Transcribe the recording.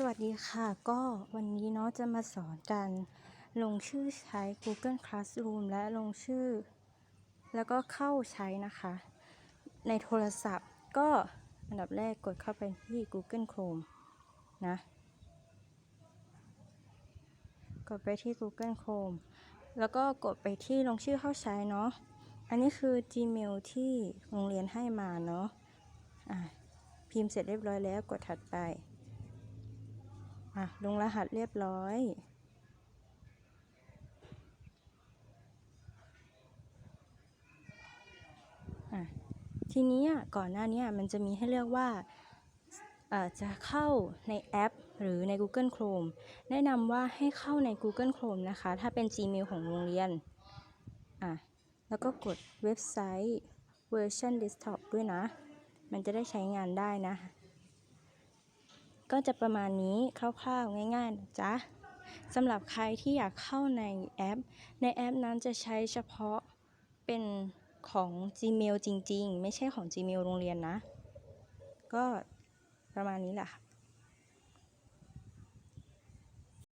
สวัสดีค่ะ ก็วันนี้เนาะจะมาสอนการลงชื่อใช้ Google Classroom และลงชื่อ แล้วก็เข้าใช้นะคะ ในโทรศัพท์ก็อันดับแรกกดเข้าไปที่ Google Chrome นะ กดไปที่ Google Chrome แล้วก็กดไปที่ลงชื่อเข้าใช้เนาะอันนี้คือ Gmail ที่โรงเรียนให้มาเนาะะพิมพ์เสร็จเรียบร้อยแล้วกดถัดไป อะลงรหัสเรียบร้อยอะทีนี้ก่อนหน้านี้มันจะมีให้เลือกว่าจะเข้าในแอป หรือใน Google Chrome แนะนำว่าให้เข้าใน Google Chrome นะคะ ถ้าเป็น Gmail ของโรงเรียนอะแล้วก็กดเว็บไซต์เวอร์ชัน Desktop ด้วยนะ มันจะได้ใช้งานได้นะ ก็จะประมาณนี้คร่าวๆง่ายๆนะจ๊ะสำหรับใครที่อยากเข้าในแอป ในแอปนั้นจะใช้เฉพาะเป็นของ Gmail จริง ๆ ไม่ใช่ของ Gmail โรงเรียนนะ ก็ประมาณนี้แหละค่ะ